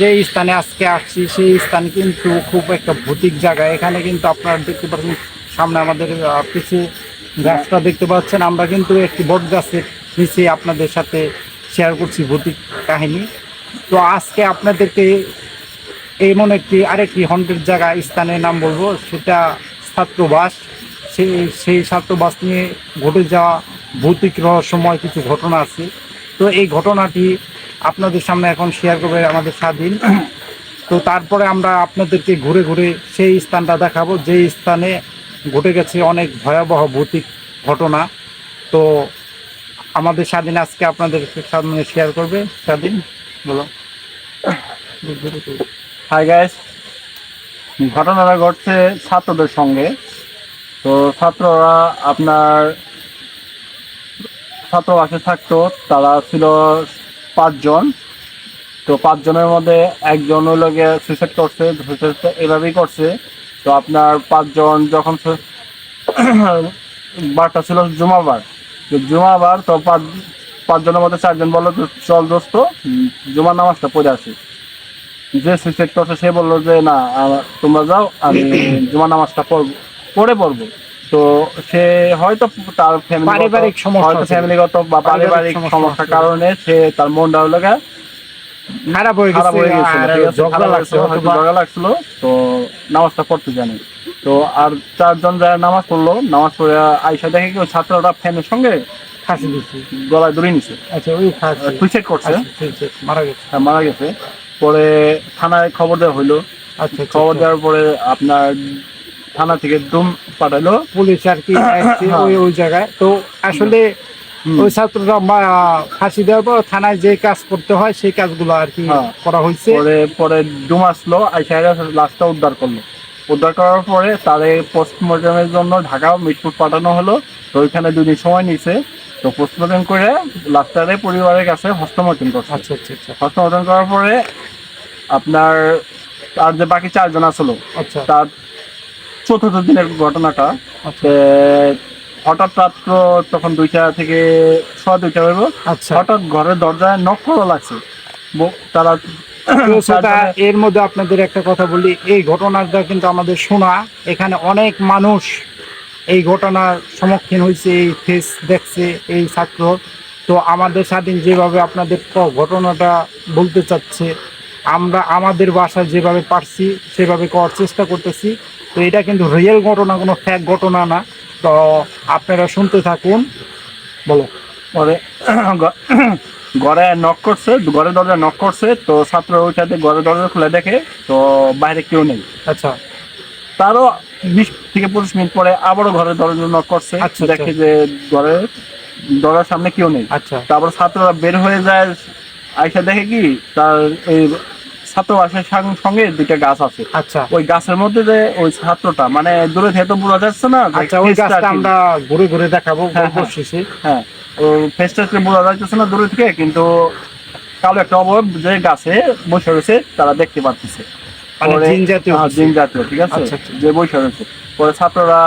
যে স্থানে আজকে আসছি, সেই স্থান কিন্তু খুব একটা ভৌতিক জায়গা। এখানে কিন্তু আপনারা দেখতে পাচ্ছেন, সামনে আমাদের কিছু গাছটা দেখতে পাচ্ছেন। আমরা কিন্তু একটি বট গাছের নিচে আপনাদের সাথে শেয়ার করছি ভৌতিক কাহিনী। তো আজকে আপনাদেরকে এমন একটি, আরেকটি হন্টের জায়গা, স্থানের নাম বলব, সেটা ছাত্রবাস। সেই সেই ছাত্রবাস নিয়ে ঘটে যাওয়া ভৌতিক রহস্যময় কিছু ঘটনা আছে। তো এই ঘটনাটি আপনাদের সামনে এখন শেয়ার করবে আমাদের স্বাধীন। তো তারপরে আমরা আপনাদেরকে ঘুরে ঘুরে সেই স্থানটা দেখাবো, যে স্থানে ঘটে গেছে অনেক ভয়াবহ ভৌতিক ঘটনা। তো আমাদের স্বাধীন আজকে আপনাদের সামনে শেয়ার করবে। স্বাধীন, বলো। হাই গাইস ঘটনাটা ঘটছে ছাত্রদের সঙ্গে। তো ছাত্ররা আপনার ছাত্রবাসে থাকতো, তারা ছিল পাঁচজন। তো পাঁচজনের মধ্যে একজন হলো গিয়ে সুইসাইড করছে সুইসাইড এভাবেই করছে। তো আপনার পাঁচজন যখন বারটা ছিল জুমাবার। তো জুমাবার তো পাঁচ পাঁচজনের মধ্যে চারজন বলল চল দোস্ত, জুমার নামাজটা পড়ে আসি। যে সুইসাইড করছে, সে বলল যে, না তোমরা যাও, আমি জুমা নামাজটা পড়ব, পড়ে পড়ব। তো সে হয়তো তার পারিবারিক সমস্যা ফ্যামিলিগত বা পারিবারিক সমস্যার কারণে সে তার মনটা হলো গা খারাপ হয়ে? ঝগড়া লাগছিল তো নামাজটা পড়তে জানে। তো আর চারজন যারা নামাজ পড়ল নামাজ পড়ে আইসা দেখে কি ওই ছাত্রটা ফ্যানের সঙ্গে ফাঁসি দিচ্ছে গলায় দড়ি নিছে। আচ্ছা ওই সুইসাইড করছে। আচ্ছা, মারা গেছে। হ্যাঁ, মারা গেছে। পরে থানায় খবর দেওয়া হইল। আচ্ছা আচ্ছা, খবর আচ্ছা। দেওয়ার পরে আপনার থানা থেকে ডুম পাঠালো পুলিশ আর কি হ্যাঁ। ওই ওই জায়গায়। তো আসলে ওই ছাত্ররা ফাঁসি দেওয়ার পর থানায় যে কাজ করতে হয় সেই কাজগুলো আর কি হ্যাঁ। করা হয়েছে। পরে পরে ডুম আসলো আইসা লাশটা উদ্ধার করল। উদ্ধার করার পরে তারে পোস্টমর্টমের জন্য ঢাকা মিটপুর পাঠানো হলো। তো ওইখানে দুদিন সময় নিছে তো পোস্টমর্টম করে লাশটারে পরিবারের কাছে হস্তমর্টন করছে। আচ্ছা আচ্ছা আচ্ছা। হস্তমর্টন করার পরে আপনার আর যে বাকি চারজন আসলো আচ্ছা। তার চতুর্থ দিনের ঘটনাটা আচ্ছা। হঠাৎ রাত্র তখন দুইটা থেকে সোয়া দুইটা হইব আচ্ছা। হঠাৎ ঘরের দরজায় নক করা লাগছে। তারা এর মধ্যে আপনাদের একটা কথা বলি এই ঘটনাটা কিন্তু আমাদের শোনা। এখানে অনেক মানুষ এই ঘটনার সম্মুখীন হয়েছে এই ফেস দেখছে এই ছাত্র। তো আমাদের স্বাধীন যেভাবে আপনাদের ঘটনাটা বলতে চাচ্ছে আমরা আমাদের বাসায় যেভাবে পারছি সেভাবে করার চেষ্টা করতেছি। তো এটা কিন্তু রিয়েল ঘটনা কোনো ফ্যাক ঘটনা না। তো আপনারা শুনতে থাকুন। বলো। পরে ঘরে নক করছে ঘরের দরজা নক করছে তো ছাত্র ওইটাতে ঘরের দরজা খুলে দেখে তো বাইরে কেউ নেই। আচ্ছা। তারও বিশ থেকে পঁচিশ মিনিট পরে আবারও ঘরের দরজা নক করছে আচ্ছা, দেখে যে ঘরের দরজার সামনে কেউ নেই। আচ্ছা। তারপর ছাত্ররা বের হয়ে যায় আইসা দেখে কি তার এই ছাত্র বাসার সঙ্গে দুইটা গাছ আছে। আচ্ছা। ওই গাছের মধ্যে যে ওই ছাত্রটা মানে দূরে থেকে তো বোঝা যাচ্ছে না আচ্ছা ওই গাছটা আমরা ঘুরে ঘুরে দেখাবো হ্যাঁ, হ্যাঁ। শেষে। হ্যাঁ ও ফেসটা বোঝা যাচ্ছে না দূরে থেকে কিন্তু কালো একটা অবয়ব যে গাছে বসে রয়েছে তারা দেখতে পাচ্ছে মানে জিন জাতীয় হ্যাঁ, জিন জাতীয় ঠিক আছে। যে বসে রয়েছে। পরে ছাত্ররা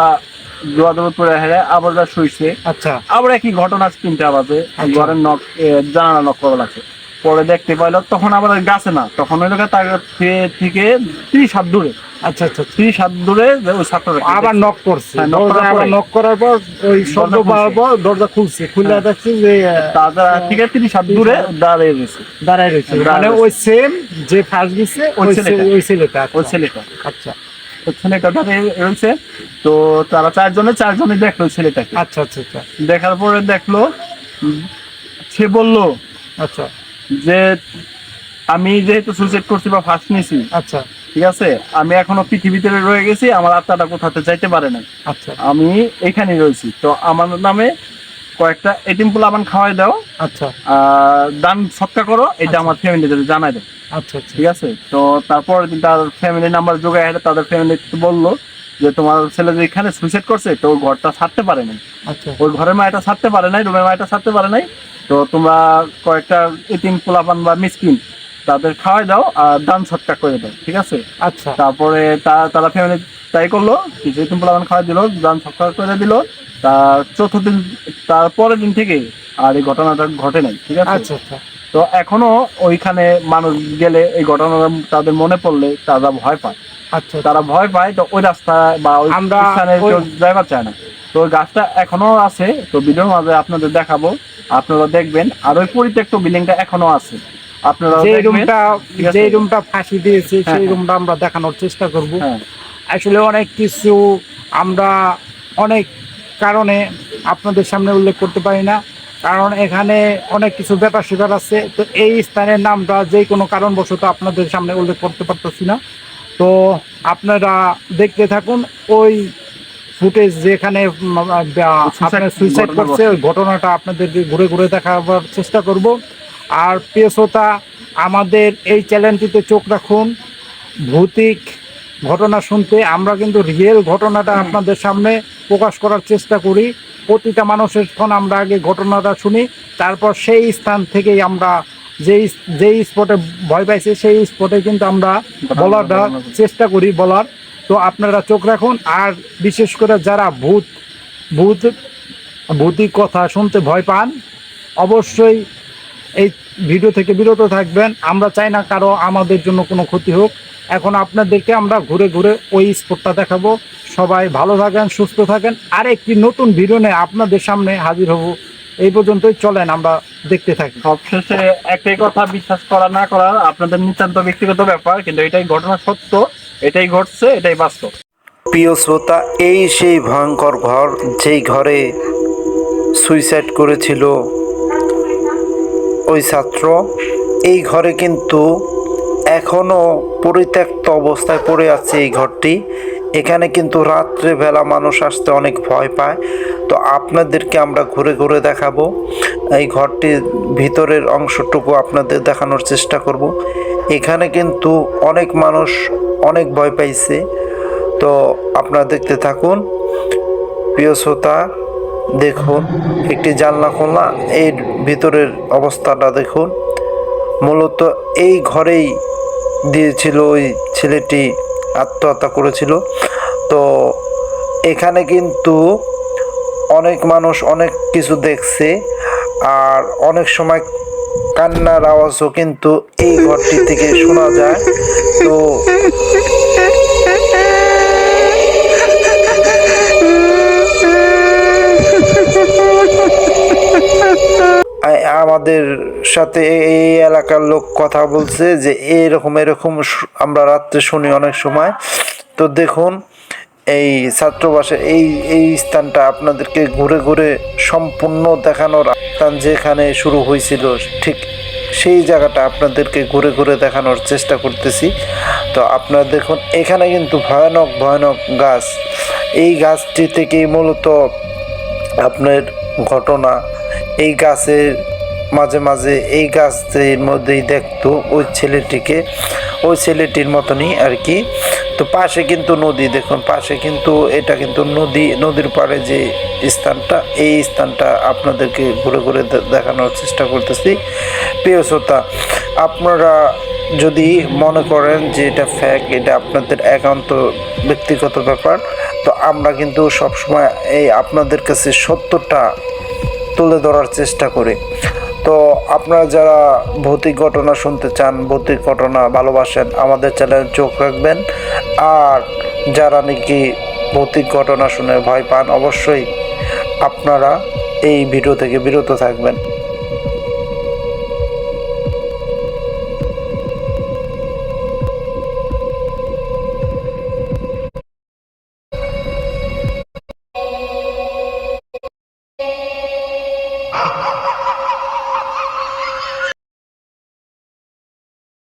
দোয়া দৌড় করে হেরে আবার যা শুইছে। আচ্ছা। আবার একই ঘটনা তিনটা বাজে। আচ্ছা। ঘরের এ, জানালা নখ করা লাগছে। পরে দেখতে পাইলো তখন আবার গাছে না তখন ওই লোক তার থেকে ত্রিশ হাত দূরে আচ্ছা আচ্ছা আচ্ছা। ত্রিশ হাত দূরে ওই ছাত্রটা আবার নক করছে। হ্যাঁ, knock দরজা করার আবার নক করার পর ওই শব্দ পাওয়ার পর দরজা খুলছে। খুলে হ্যাঁ। দেখছি যে তাদের থেকে তিরিশ হাত দূরে দাঁড়িয়ে গেছে দাঁড়ায় রয়েছে। মানে ওই সেম যে ফার্স্ট দিছে ওই ছেলেটা। ওই ছেলেটা ওই আচ্ছা। ছেলেটা। আচ্ছা। ছেলেটা দাঁড়িয়ে রয়েছে। তো তারা চারজনে চারজনে দেখল ছেলেটাকে। আচ্ছা আচ্ছা আচ্ছা। দেখার পরে দেখল সে বলল আচ্ছা। যে আমি যেহেতু সুইসাইড করছি বা ফার্স্ট নিয়েছি আচ্ছা। ঠিক আছে? আমি এখনও পৃথিবীতে রয়ে গেছি আমার আত্মাটা কোথাতে যাইতে পারে না আচ্ছা। আমি এখানেই রয়েছি। তো আমার নামে কয়েকটা এটিম পোলা আমার খাওয়াই দাও আচ্ছা। দান সৎকার করো এটা আচ্ছা। আমার ফ্যামিলিদের জানাই দাও। আচ্ছা আচ্ছা। ঠিক আছে? তো তারপর তার ফ্যামিলি নাম্বার যোগায় তাদের ফ্যামিলি বলল যে তোমার ছেলে যে এখানে সুইসাইড করছে তো ঘরটা ছাড়তে পারে নাই। আচ্ছা। ওই ঘরের মায়েটা ছাড়তে পারে নাই রুমের মায়েটা ছাড়তে পারে নাই। তো তোমরা কয়েকটা এতিম পোলাপান বা মিসকিন তাদের খাওয়াই দাও আর দান সৎকার করে দাও ঠিক আছে? আচ্ছা। তারপরে তা- তারা ফ্যামিলি তাই করল কিছু এতিম পোলাপান খাওয়াই দিল দান সৎকার করে দিল। তার চতুর্থ দিন তার পরের দিন থেকে আর এই ঘটনাটা ঘটে নাই ঠিক আছে? আচ্ছা আচ্ছা। তো এখনও ওইখানে মানুষ গেলে এই ঘটনা তাদের মনে পড়লে তারা ভয় পায়। আচ্ছা তারা ভয় পায় তো ওই রাস্তা বা ওই আমরা ওই- চায় না। তো ওই গাছটা এখনও আছে তো ভিডিওর মাঝে আপনাদের দেখাবো আপনারা দেখবেন আর ওই পরিত্যক্ত বিল্ডিংটা এখনও আছে। আপনারা যে রুমটা যে রুমটা ফাঁসি দিয়েছে হ্যাঁ, সেই হ্যাঁ। রুমটা আমরা দেখানোর চেষ্টা করব। হ্যাঁ। আসলে অনেক কিছু আমরা অনেক কারণে আপনাদের সামনে উল্লেখ করতে পারি না কারণ এখানে অনেক কিছু ব্যাপার স্যাপার আছে। তো এই স্থানের নামটা যে কোনো কারণবশত আপনাদের সামনে উল্লেখ করতে পারতেছি না। তো আপনারা দেখতে থাকুন ওই ফুটেজ যেখানে আপনার সুইসাইড করছে ওই ঘটনাটা আপনাদেরকে ঘুরে ঘুরে দেখাবার চেষ্টা করব। আর প্রিয়সতা আমাদের এই চ্যানেলটিতে চোখ রাখুন। ভৌতিক ঘটনা শুনতে আমরা কিন্তু রিয়েল ঘটনাটা আপনাদের সামনে প্রকাশ করার চেষ্টা করি। প্রতিটা মানুষের ফোন আমরা আগে ঘটনাটা শুনি তারপর সেই স্থান থেকেই আমরা যেই যেই স্পটে ভয় পাইছে, সেই স্পটে কিন্তু আমরা বলারটা চেষ্টা করি বলার। তো আপনারা চোখ রাখুন, আর বিশেষ করে যারা ভূত ভূত ভৌতিক কথা শুনতে ভয় পান, অবশ্যই এই ভিডিও থেকে বিরত থাকবেন। আমরা চাই না কারও আমাদের জন্য কোনো ক্ষতি হোক। এখন আপনাদেরকে আমরা ঘুরে ঘুরে ওই স্পটটা দেখাবো। সবাই ভালো থাকেন, সুস্থ থাকেন। আর একটি নতুন ভিডিও নিয়ে আপনাদের সামনে হাজির হব। এই পর্যন্তই চলেন আমরা দেখতে থাকি। সবশেষে একটাই কথা বিশ্বাস করা না করা আপনাদের নিতান্ত ব্যক্তিগত ব্যাপার কিন্তু এটাই ঘটনা সত্য এটাই ঘটছে এটাই বাস্তব। প্রিয় শ্রোতা এই সেই ভয়ঙ্কর ঘর যেই ঘরে সুইসাইড করেছিল ওই ছাত্র এই ঘরে কিন্তু এখনও পরিত্যক্ত অবস্থায় পড়ে আছে এই ঘরটি। এখানে কিন্তু রাত্রে বেলা মানুষ আসতে অনেক ভয় পায়। তো আপনাদেরকে আমরা ঘুরে ঘুরে দেখাবো। এই ঘরটির ভিতরের অংশটুকু আপনাদের দেখানোর চেষ্টা করব। এখানে কিন্তু অনেক মানুষ অনেক ভয় পাইছে। তো আপনারা দেখতে থাকুন। প্রিয় শ্রোতা, দেখুন, একটি জানলা খোলা এর ভিতরের অবস্থাটা দেখুন। মূলত এই ঘরেই দিয়েছিল ওই ছেলেটি আত্মহত্যা করেছিল। তো এখানে কিন্তু অনেক মানুষ অনেক কিছু দেখছে আর অনেক সময় কান্নার আওয়াজও কিন্তু এই ঘরটি থেকে শোনা যায়। তো আমাদের সাথে এই এলাকার লোক কথা বলছে যে এরকম এরকম আমরা রাত্রে শুনি অনেক সময়। তো দেখুন, এই ছাত্রবাসের এই এই স্থানটা আপনাদেরকে ঘুরে ঘুরে সম্পূর্ণ দেখানোর স্থান যেখানে শুরু হয়েছিল, ঠিক সেই জায়গাটা আপনাদেরকে ঘুরে ঘুরে দেখানোর চেষ্টা করতেছি। তো আপনারা দেখুন, এখানে কিন্তু ভয়ানক ভয়ানক গাছ। এই গাছটি থেকেই মূলত আপনার ঘটনা। এই গাছের মাঝে মাঝে এই গাছের মধ্যেই দেখতো ওই ছেলেটিকে, ওই ছেলেটির মতনই আর কি। তো পাশে কিন্তু নদী, দেখুন পাশে কিন্তু, এটা কিন্তু নদী, নদীর পাড়ে যে স্থানটা, এই স্থানটা আপনাদেরকে ঘুরে ঘুরে দেখানোর চেষ্টা করতেছি। প্রিয় আপনারা যদি মনে করেন যে এটা ফ্যাক এটা আপনাদের একান্ত ব্যক্তিগত ব্যাপার, তো আমরা কিন্তু সবসময় এই আপনাদের কাছে সত্যটা তুলে ধরার চেষ্টা করি। তো আপনারা যারা ভৌতিক ঘটনা শুনতে চান, ভৌতিক ঘটনা ভালোবাসেন, আমাদের চ্যানেলে চোখ রাখবেন। আর যারা নাকি ভৌতিক ঘটনা শুনে ভয় পান, অবশ্যই আপনারা এই ভিডিও থেকে বিরত থাকবেন।